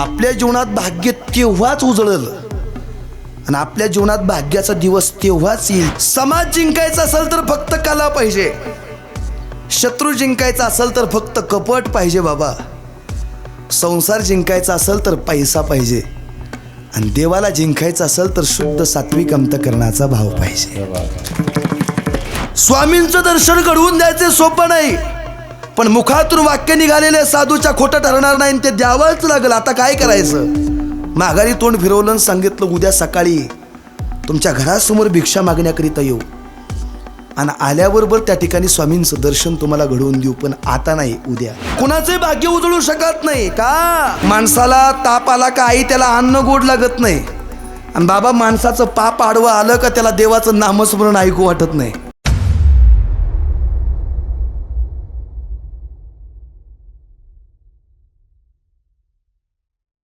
आपल्या जीवनात भाग्य तेव्हाच उजळल. आणि आपल्या जीवनात भाग्याचा दिवस तेव्हाच येईल. समाज जिंकायचा असेल तर फक्त कला पाहिजे. शत्रू जिंकायचा असेल तर फक्त कपट पाहिजे बाबा. संसार जिंकायचा असेल तर पैसा पाहिजे. आणि देवाला जिंकायचं असेल तर शुद्ध सात्विक अंतकरणाचा भाव पाहिजे. स्वामींचं दर्शन घडवून द्यायचे सोपं नाही. पण मुखातून वाक्य निघालेले साधूच्या खोटं ठरणार नाही आणि ते द्यावंच लागलं. आता काय करायचं? माघारी तोंड फिरवलं सांगितलं उद्या सकाळी तुमच्या घरासमोर भिक्षा मागण्याकरिता येऊ. आणि आल्याबरोबर त्या ठिकाणी स्वामींचं दर्शन तुम्हाला घडवून देऊ पण आता नाही उद्या. कुणाचे भाग्य उजळू शकत नाही का? माणसाला ताप आला का आई त्याला अन्न गोड लागत नाही? आणि बाबा माणसाचं पाप आडवं आलं का त्याला देवाचं नामस्मरण ऐकू वाटत नाही?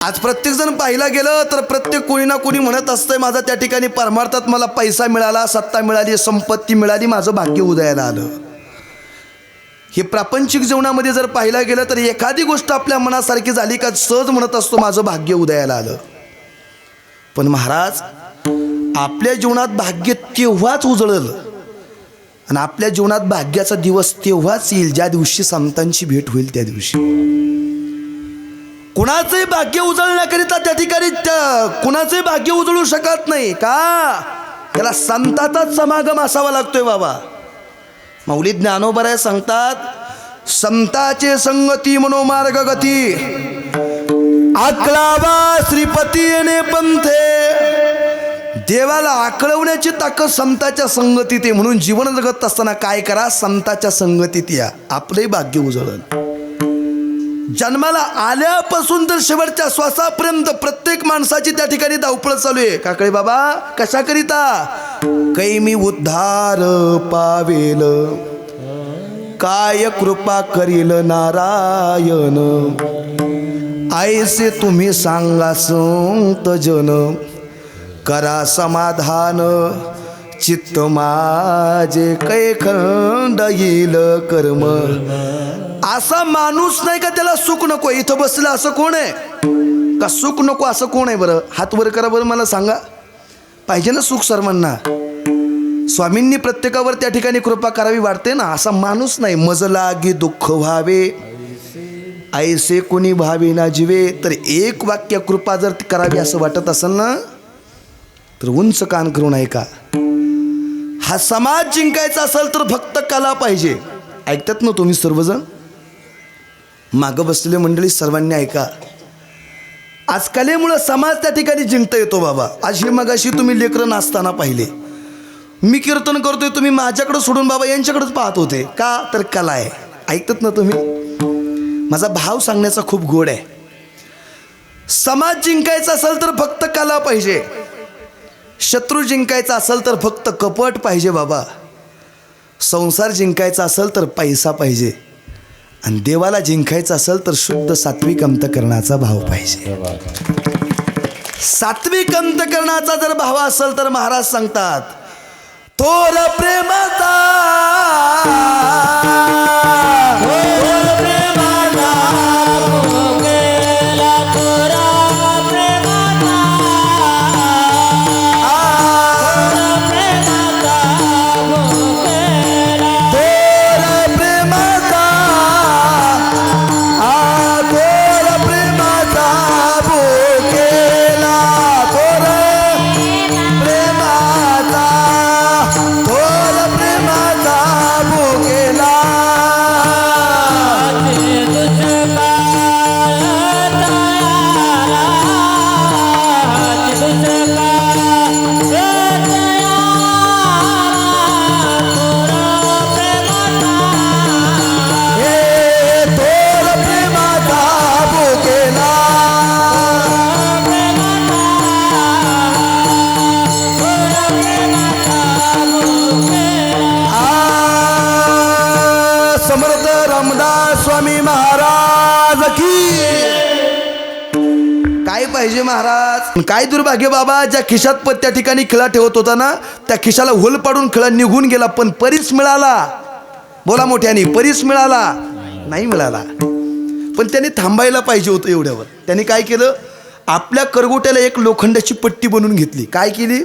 आज प्रत्येक जण पाहिला गेलं तर प्रत्येक कोणी ना कोणी म्हणत असतंय माझा त्या ठिकाणी परमार्थात मला पैसा मिळाला सत्ता मिळाली संपत्ती मिळाली माझं भाग्य उदयाला आलं. हे प्रापंचिक जीवनामध्ये जर पाहिलं गेलं तर एखादी गोष्ट आपल्या मनासारखी झाली का सहज म्हणत असतो माझं भाग्य उदयाला आलं. पण महाराज आपल्या जीवनात भाग्य तेव्हाच उजळल आणि आपल्या जीवनात भाग्याचा दिवस तेव्हाच येईल ज्या दिवशी संतांची भेट होईल त्या दिवशी. कुणाचंही भाग्य उजळण्याकरिता त्या ठिकाणी त्या- कुणाचंही भाग्य उजळू शकत नाही का? त्याला संताचाच समागम असावा लागतोय बाबा. माऊली ज्ञानोबराय सांगतात संताचे संगती मनोमार्ग गती. आकलावा श्रीपती येणे पंथे. देवाला आकळवण्याची ताकद संताच्या संगतीत आहे. म्हणून जीवन जगत असताना काय करा संताच्या संगतीत या. आपलंही भाग्य उजळल जन्माला आल्यापासून तर शेवटच्या श्वासापर्यंत प्रत्येक माणसाची त्या ठिकाणी धावपळ चालू आहे. काकडे बाबा कशा करिता? मी उद्धार पावेल. काय कृपा करील नारायण? आईसे तुम्ही सांगा संत जन करा समाधान. चित्त माझे कै खंड येईल कर्म. असा माणूस नाही का त्याला सुख नको? इथं बसलं असं कोण आहे? का सुख नको असं कोण आहे बरं? हात वर करा बरं मला सांगा. पाहिजे ना सुख सर्वांना? स्वामींनी प्रत्येकावर त्या ठिकाणी कृपा करावी वाटते ना? असा माणूस नाही. मजलागी दुःख व्हावे. ऐसे कोणी भावे ना जीवे. तर एक वाक्य कृपा जर करावी असं वाटत असेल ना तर उंच कान करून ऐका. हा समाज जिंकायचा असेल तर फक्त कला पाहिजे. ऐकतात ना तुम्ही सर्वजण? मागं बसलेली मंडळी सर्वांनी ऐका. आज कलेमुळं समाज त्या ठिकाणी जिंकता येतो बाबा. आज हे मगाशी तुम्ही लेकरं नाचताना पाहिले. मी कीर्तन करतोय तुम्ही माझ्याकडं सोडून बाबा यांच्याकडेच पाहत होते. का? तर कला आहे. ऐकतात ना तुम्ही? माझा भाव सांगण्याचा खूप गोड आहे. समाज जिंकायचा असेल तर फक्त कला पाहिजे. शत्रू जिंकायचा असेल तर फक्त कपट पाहिजे बाबा. संसार जिंकायचा असेल तर पैसा पाहिजे. आणि देवाला जिंकायचं असेल तर शुद्ध सात्विक अंतकरणाचा भाव पाहिजे. सात्विक अंतकरणाचा जर भाव असेल तर महाराज सांगतात थोर प्रेमाचा पाहिजे महाराज. काय दुर्भाग्य बाबा ज्या खिशात पण त्या ठिकाणी खिळा ठेवत होता ना त्या खिशाला होल पाडून खिळा निघून गेला पण परीस मिळाला. बोला मोठ्याने परीस मिळाला. नाही मिळाला. पण त्याने थांबायला पाहिजे होतं एवढ्यावर. त्याने काय केलं? आपल्या करगोट्याला एक लोखंडाची पट्टी बनवून घेतली. काय केली?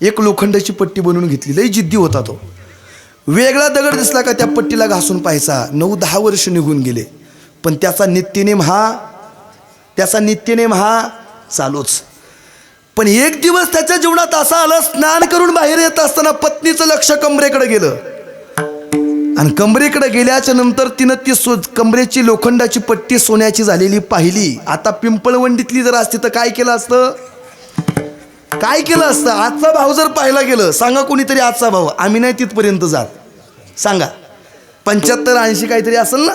एक लोखंडाची पट्टी बनवून घेतली. लई जिद्दी होता तो. वेगळा दगड दिसला का त्या पट्टीला घासून पाहायचा. नऊ दहा वर्ष निघून गेले. पण त्याचा नित्यनेम हा त्याचा नित्यनेम हा चालूच. पण एक दिवस त्याच्या जीवनात असा आला स्नान करून बाहेर येत असताना पत्नीचं लक्ष कमरेकडे गेलं. आणि कमरेकडे गेल्याच्यानंतर तिनं ती सो कमरेची लोखंडाची पट्टी सोन्याची झालेली पाहिली. आता पिंपळवंडीतली जर असती तर काय केलं असतं? काय केलं असतं? आजचा भाव जर पाहायला गेलं सांगा कोणीतरी आजचा भाव आम्ही नाही तिथपर्यंत जात. सांगा. पंच्याहत्तर ऐंशी काहीतरी असेल ना?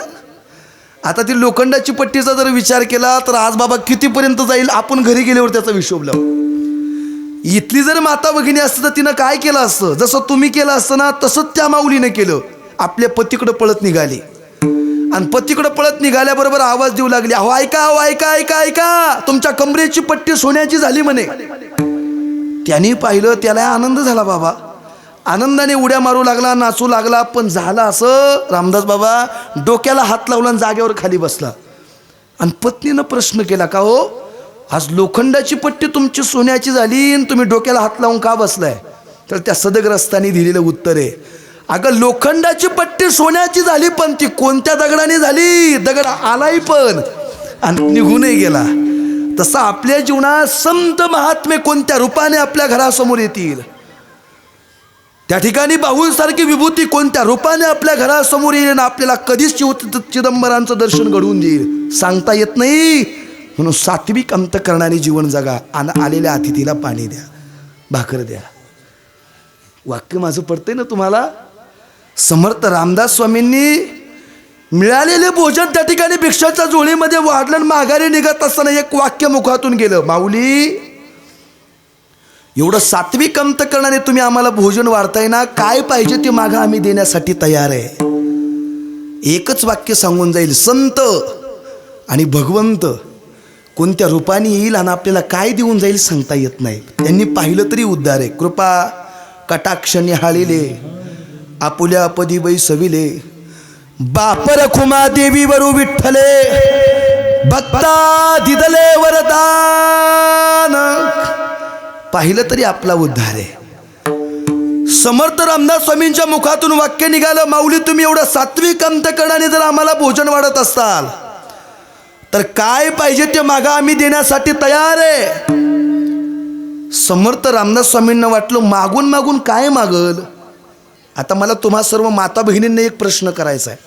आता ती लोखंडाची पट्टीचा जर विचार केला तर आज बाबा कितीपर्यंत जाईल? आपण घरी गेल्यावर त्याचा हिशोब लावू. इथली जर माता भगिनी असतं तर तिनं काय केलं असतं? जसं तुम्ही केलं असतं ना तसंच त्या माऊलीनं केलं. आपल्या पतीकडं पळत निघाली. आणि पतीकडं पळत निघाल्याबरोबर आवाज देऊ लागली अहो ऐका अहो ऐका ऐका ऐका. तुमच्या कमरेची पट्टी सोन्याची झाली म्हणे. त्याने पाहिलं त्याला आनंद झाला बाबा. आनंदाने उड्या मारू लागला नाचू लागला पण झालं असं रामदास बाबा डोक्याला हात लावला आणि जागेवर खाली बसला. आणि पत्नीनं प्रश्न केला का हो? आज लोखंडाची पट्टी तुमची सोन्याची झाली आणि तुम्ही डोक्याला हात लावून का बसलाय? तर त्या सदग्रस्तानी दिलेलं उत्तर आहे. अगं लोखंडाची पट्टी सोन्याची झाली पण ती कोणत्या दगडाने झाली? दगड आलाही पण. आणि निघूनही गेला. तसं आपल्या जीवनात संत महात्मे कोणत्या रूपाने आपल्या घरासमोर येतील? त्या ठिकाणी बाहुलसारखी विभूती कोणत्या रूपाने आपल्या घरासमोर येईल आणि आपल्याला कधीच चिव चिदंबरांचं दर्शन घडवून देईल? सांगता येत नाही. म्हणून सात्विक अंतकरणाने जीवन जगा आणि आलेल्या अतिथीला पाणी द्या. भाकर द्या. वाक्य माझं पडतंय ना तुम्हाला? समर्थ रामदास स्वामींनी मिळालेले भोजन त्या ठिकाणी भिक्षाच्या जोळीमध्ये वाढलं माघारी निघत असताना एक वाक्य मुखातून गेलं. माऊली एवढं सात्विक अंतकरणाने तुम्ही आम्हाला भोजन वाढताय ना काय पाहिजे ते मागं आम्ही देण्यासाठी तयार आहे. एकच वाक्य सांगून जाईल संत आणि भगवंत. कोणत्या रूपाने येईल आणि आपल्याला काय देऊन जाईल सांगता येत नाही. त्यांनी पाहिलं तरी उद्धार आहे. कृपा कटाक्ष निहाळिले आपुल्या पदी वै सविले. बापर खुमा देवी वरू विठ्ठले भक्ता दिदले वरदान. पाहिलं तरी आपला उद्धार आहे. समर्थ रामदास स्वामींच्या मुखातून वाक्य निघालं माऊली तुम्ही एवढं सात्विक अंतकरणाने जर आम्हाला भोजन वाढत असाल तर काय पाहिजे ते मागा आम्ही देण्यासाठी तयार आहे. समर्थ रामदास स्वामींना वाटलं मागून मागून काय मागल? आता मला तुम्हा सर्व माता बहिणींना एक प्रश्न करायचा आहे.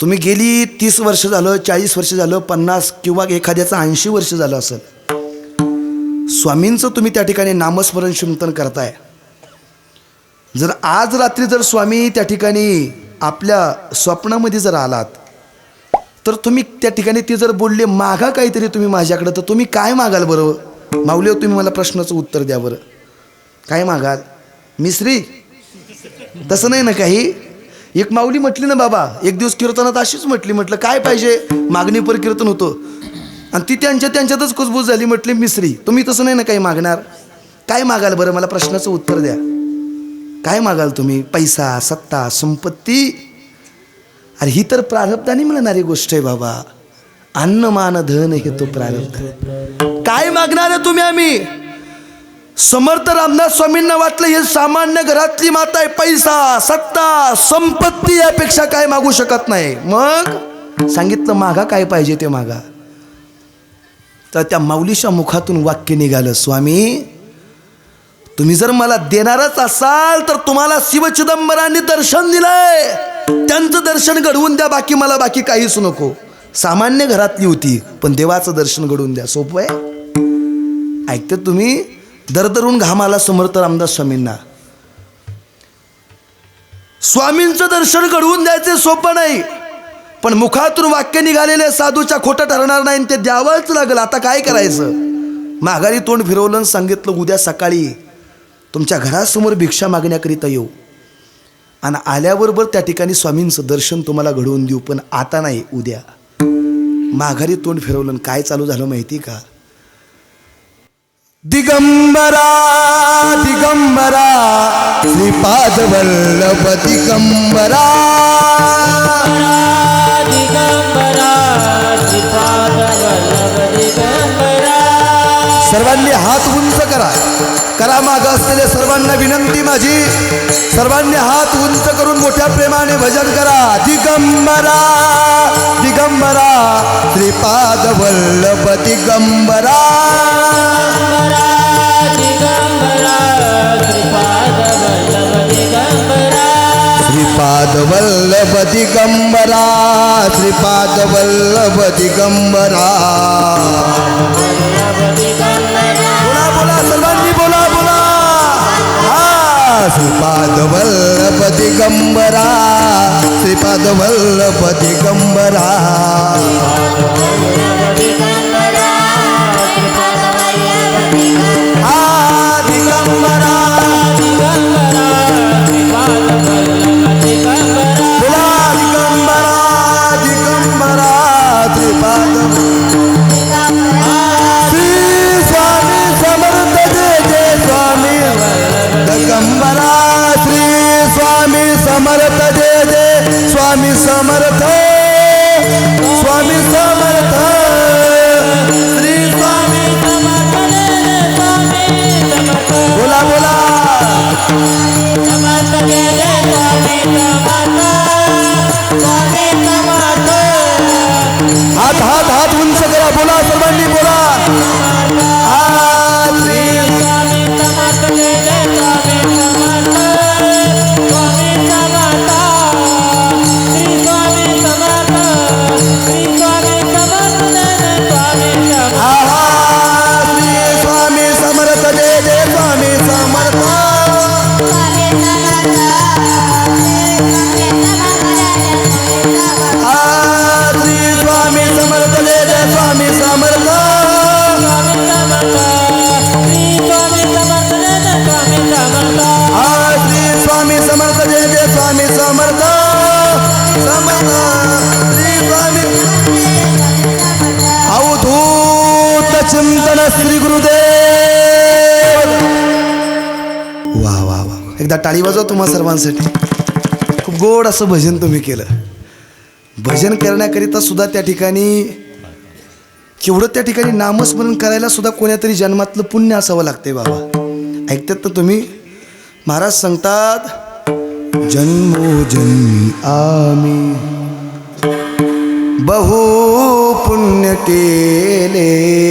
तुम्ही गेली तीस वर्ष झालं चाळीस वर्ष झालं पन्नास किंवा एखाद्याचं ऐंशी वर्ष झालं असेल स्वामींचं तुम्ही त्या ठिकाणी नामस्मरण चिंतन करताय. जर आज रात्री जर स्वामी त्या ठिकाणी आपल्या स्वप्नामध्ये जर आलात तर तुम्ही त्या ठिकाणी ते जर बोलले मागा काहीतरी तुम्ही माझ्याकडं तर तुम्ही काय मागाल बरं? माऊलीवर हो, तुम्ही मला प्रश्नाचं उत्तर द्या बरं. काय मागाल? मिसरी तसं नाही ना काही? एक माऊली म्हटली ना बाबा एक दिवस कीर्तनात अशीच म्हटली म्हटलं काय पाहिजे? मागणी पर कीर्तन होतं. आणि ती त्यांच्या त्यांच्यातच कुजबूज झाली म्हटली मिश्री तुम्ही तसं नाही ना काही मागणार? काय मागाल बरं? मला प्रश्नाचं उत्तर द्या. काय मागाल तुम्ही? पैसा सत्ता संपत्ती? अरे ही तर प्रारब्धाने मिळणारी गोष्ट आहे बाबा. अन्न मान धन हे तो प्रारब्ध काय मागणार आहे तुम्ही आम्ही? समर्थ रामदास स्वामींना वाटलं हे सामान्य घरातली माता आहे. पैसा सत्ता संपत्ती यापेक्षा काय मागू शकत नाही. मग सांगितलं मागा काय पाहिजे ते मागा. तर त्या माऊलीच्या मुखातून वाक्य निघालं स्वामी तुम्ही जर मला देणारच असाल तर तुम्हाला शिव चिदंबरांनी दर्शन दिलंय. त्यांचं दर्शन घडवून द्या बाकी मला बाकी काहीच नको. सामान्य घरातली होती पण देवाचं दर्शन घडवून द्या सोपं आहे? ऐकते तुम्ही? दरदरून घामाला समर्थ रामदास स्वामींना. स्वामींचं दर्शन घडवून द्यायचं सोपं नाही. पण मुखातून वाक्य निघालेले साधूच्या खोटं ठरणार नाही आणि ते द्यावंच लागलं. आता काय करायचं? माघारी तोंड फिरवलं आणि सांगितलं उद्या सकाळी तुमच्या घरासमोर भिक्षा मागण्याकरिता येऊ. आणि आल्याबरोबर त्या ठिकाणी स्वामींचं दर्शन तुम्हाला घडवून देऊ पण आता नाही उद्या. माघारी तोंड फिरवलं आणि काय चालू झालं माहिती का? दिगंबरा दिगंबरा श्रीपाद वल्लभ दिगंबरा. सर्वांनी हात उंच करा. करा माग असलेल्या सर्वांना विनंती माझी. सर्वांनी हात उंच करून मोठ्या प्रेमाने भजन करा. दिगंबरा दिगंबरा श्रीपाद वल्लभ दिगंबरा. श्रीपाद वल्लभ दिगंबरा श्रीपाद वल्लभ दिगंबरा. श्रीपाद वल्लभ दिगंबरा श्रीपाद वल्लभ दिगंबरा हा दिगंबरा समर्थ दे दे स्वामी समर्थ श्री गुरुदेव. वा वा वा. एकदा टाळी वाजवा तुम्हा सर्वांसाठी. खूप गोड असं भजन तुम्ही केलं. भजन करण्याकरिता सुद्धा त्या ठिकाणी केवढं त्या ठिकाणी नामस्मरण करायला सुद्धा कोण्यातरी जन्मातलं पुण्य असावं लागते बाबा. ऐकतात तर तुम्ही. महाराज सांगतात जन्मोजन्मी आम्ही बहु पुण्य केले.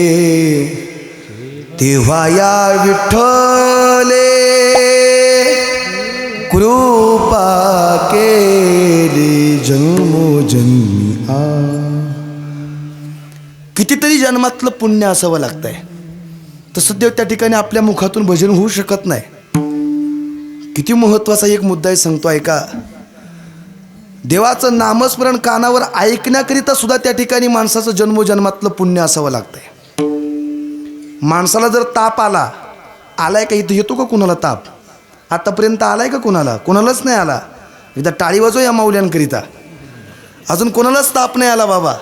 तेव्हा या विठ्ठले कृपा केली जन्मोजन्मी. आ. कितीतरी जन्मातलं पुण्य असावं लागतंय. तसं देव त्या ठिकाणी आपल्या मुखातून भजन होऊ शकत नाही. किती महत्त्वाचा एक मुद्दा आहे सांगतो ऐका. देवाचं नामस्मरण कानावर ऐकण्याकरिता सुद्धा त्या ठिकाणी माणसाचं जन्मोजन्मातलं पुण्य असावं लागतंय. माणसाला जर ताप आला आलाय का इथं? येतो का कुणाला ताप? आतापर्यंत आलाय का कुणाला? कुणालाच नाही आला. एकदा टाळी वाजव या माऊल्यांकरिता. अजून कोणालाच ताप नाही आला बाबा.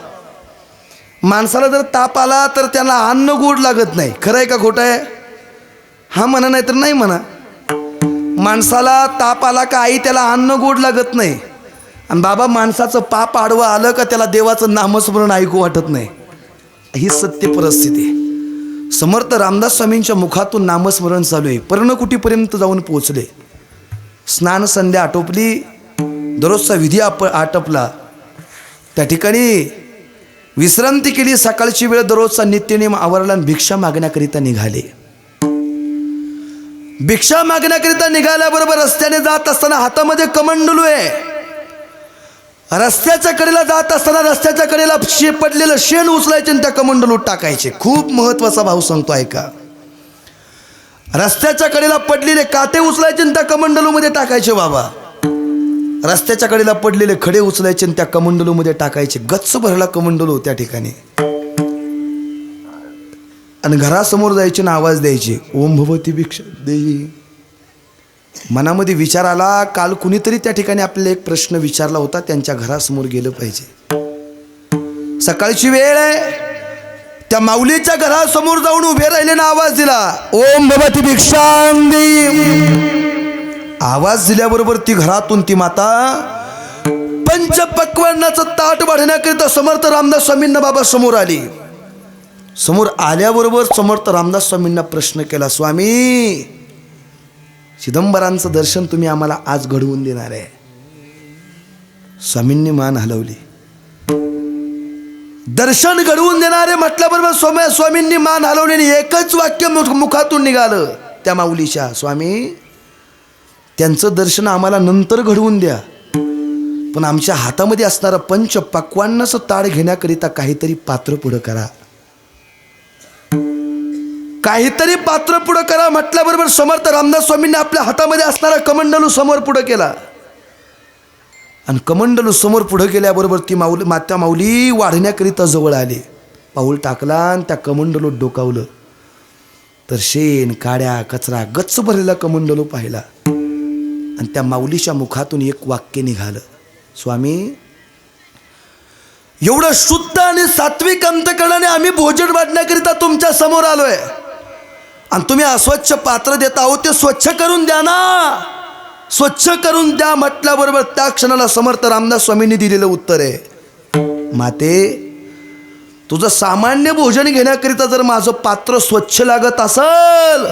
माणसाला जर ताप आला तर त्याला अन्न गोड लागत नाही. खरं आहे का खोटं आहे हा म्हणा नाही तर नाही म्हणा. माणसाला ताप आला का आई त्याला अन्न गोड लागत नाही? आणि बाबा माणसाचं पाप आडवं आलं का त्याला देवाचं नामस्मरण ऐकू वाटत नाही? ही सत्य परिस्थिती आहे. समर्थ रामदास स्वामींच्या मुखातून नामस्मरण चालू आहे. पर्णकुटीपर्यंत जाऊन पोहोचले? स्नान संध्या आटोपली दररोजचा विधी आप आटपला. त्या ठिकाणी विश्रांती केली सकाळची वेळ दररोजचा नित्यनेम आवरला आणि भिक्षा मागण्याकरिता निघाले. भिक्षा मागण्याकरिता निघाल्याबरोबर रस्त्याने जात असताना हातामध्ये कमंडलू आहे. रस्त्याच्या कडेला जात असताना रस्त्याच्या कडेला शे पडलेलं शेण उचलायचे आणि त्या कमंडलूत टाकायचे. खूप महत्त्वाचा भाव सांगतो ऐका. रस्त्याच्या कडेला पडलेले काटे उचलायचे आणि त्या कमंडलूमध्ये टाकायचे बाबा. रस्त्याच्या कडेला पडलेले खडे उचलायचे आणि त्या कमंडलूमध्ये टाकायचे. गच्च भरला कमंडलू त्या ठिकाणी. आणि घरासमोर जायचे ना आवाज द्यायचे ओम भवती भिक्षा देई मनामध्ये विचार आला काल कुणीतरी त्या ठिकाणी आपल्याला एक प्रश्न विचारला होता त्यांच्या घरासमोर गेलं पाहिजे. सकाळची वेळ आहे. त्या माऊलीच्या घरासमोर जाऊन उभे राहिले ना आवाज दिला ओम बाबा ती देई आवाज दिल्याबरोबर ती घरातून ती माता पंच पक्वांनाचं ताट वाढण्याकरिता समर्थ रामदास स्वामींना बाबा समोर आली. समोर आल्याबरोबर समर्थ रामदास स्वामींना प्रश्न केला स्वामी चिदंबरांचं दर्शन तुम्ही आम्हाला आज घडवून देणार आहे. स्वामींनी मान हलवली. दर्शन घडवून देणारे म्हटल्याबरोबर स्वामी स्वामींनी मान हलवली एकच वाक्य मुख- मुखातून निघालं. त्या माऊलीच्या स्वामी त्यांचं दर्शन आम्हाला नंतर घडवून द्या. पण आमच्या हातामध्ये असणारं पंच पक्वान्नाचं ताड घेण्याकरिता काहीतरी पात्र पुढं करा. काहीतरी पात्र पुढं करा म्हटल्याबरोबर समर्थ रामदास स्वामींनी आपल्या हातामध्ये असणारा कमंडलू समोर पुढं केला. आणि कमंडलू समोर पुढं केल्याबरोबर ती माऊली मात्या माऊली वाढण्याकरिता जवळ आली. पाऊल टाकला आणि त्या कमंडलू डोकावलं. तर शेण काड्या कचरा गच्च भरलेला कमंडलू पाहिला. आणि त्या माऊलीच्या मुखातून एक वाक्य निघालं. स्वामी एवढं शुद्ध आणि सात्विक अंतकरणाने आम्ही भोजन वाढण्याकरिता तुमच्यासमोर आलोय. आणि तुम्ही अस्वच्छ पात्र देत आहो ते स्वच्छ करून द्या ना. स्वच्छ करून द्या म्हटल्याबरोबर त्या क्षणाला समर्थ रामदास स्वामींनी दिलेलं उत्तर आहे. माते तुझं सामान्य भोजन घेण्याकरिता जर माझं पात्र स्वच्छ लागत असल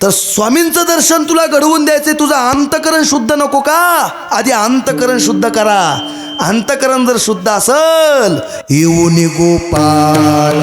तर स्वामींचं दर्शन तुला घडवून द्यायचं तुझं अंतकरण शुद्ध नको का? आधी अंतकरण शुद्ध करा. अंतकरण जर शुद्ध असल येऊन गोपाल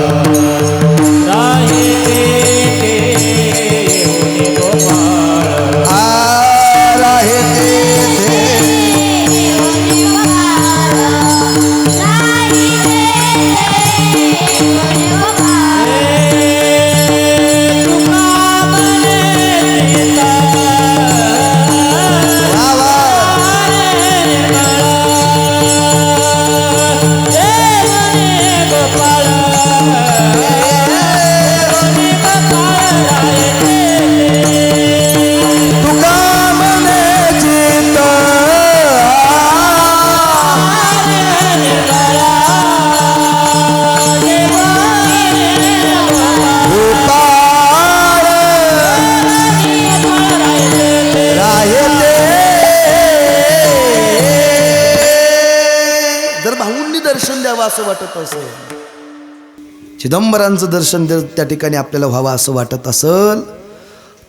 चिदंबरांचं दर्शन जर त्या ठिकाणी आपल्याला व्हावं असं वाटत असेल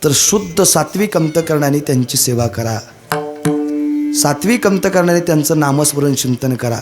तर शुद्ध सात्विक अंतकरणाने त्यांची सेवा करा. सात्विक अंतकरणाने त्यांचं नामस्मरण चिंतन करा.